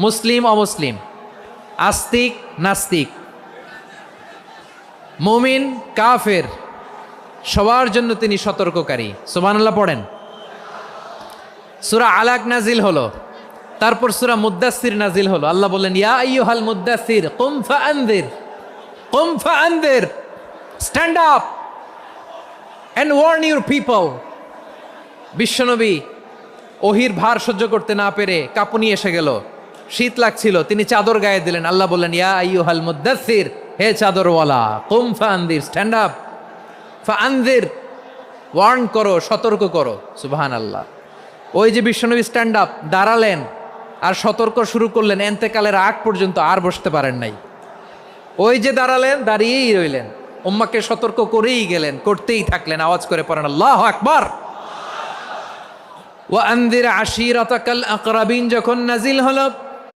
মুসলিম, অমুসলিম। আস্তিক, নাস্তিক। মুমিন, কাফের। সবার জন্য তিনি সতর্ককারী। সুবহানাল্লাহ পড়েন। সুরা আলাক নাজিল হলো। তারপর সুরা মুদাসির নাজিল হলো। আল্লাহ বললেন, ইয়া আইয়ুহাল মুদাসির কুম ফাআনদির কুম ফাআনদির, stand up and warn your people. বিশ্বনবী ওহির ভার সহ্য করতে না পেরে কাঁপুনি এসে গেল। শীত লাগছিল, তিনি চাদর গায়ে দিলেন। আল্লাহ বললেন, ইয়া আইয়ুহাল মুদাসির হে চাদরওয়ালা, কুম ফাআনদির স্ট্যান্ড আপ ফাআনদির ওয়ার্ন করো, সতর্ক করো। সুবহান আল্লাহ ওই যে বিশ্বনবী স্ট্যান্ড আপ দাঁড়ালেন আর সতর্ক শুরু করলেন। এন্তেকালের আগ পর্যন্ত আর বসতে পারেন নাই। ওই যে দাঁড়ালেন, দাঁড়িয়েই রইলেন। উম্মাকে সতর্ক করেই গেলেন, করতেই থাকলেন। আওয়াজ করে পড়েন, আল্লাহ আকবার! ও আন্দির আশির আকরাবিন, যখন নাজিল হলো